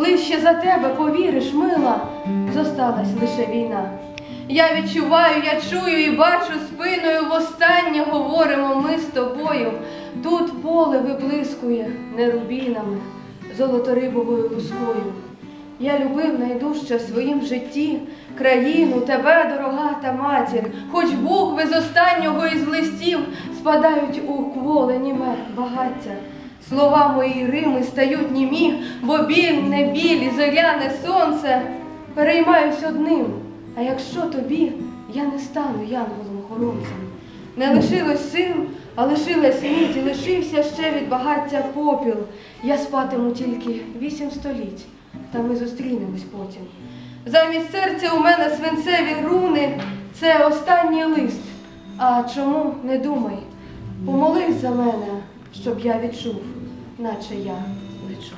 ближче за тебе, повіриш, мила, зосталась лише війна. Я відчуваю, я чую і бачу спиною, востаннє говоримо ми з тобою. Тут поле виблискує не рубінами, золоторибовою лускою. Я любив найдужче в своїм житті країну, тебе, дорога та матір, хоч букви з останнього із листів спадають у кволе багаття. Слова мої Рими стають німі, бо біль не біль зоряне сонце. Переймаюсь одним, а якщо тобі я не стану янголом-хоронцем. Не лишилось сил, а лишилась міць, і лишився ще від багаття попіл. Я спатиму тільки вісім століть, та ми зустрінемось потім. Замість серця у мене свинцеві руни, це останній лист. А чому не думай? Помолись за мене, щоб я відчув, наче я лечу.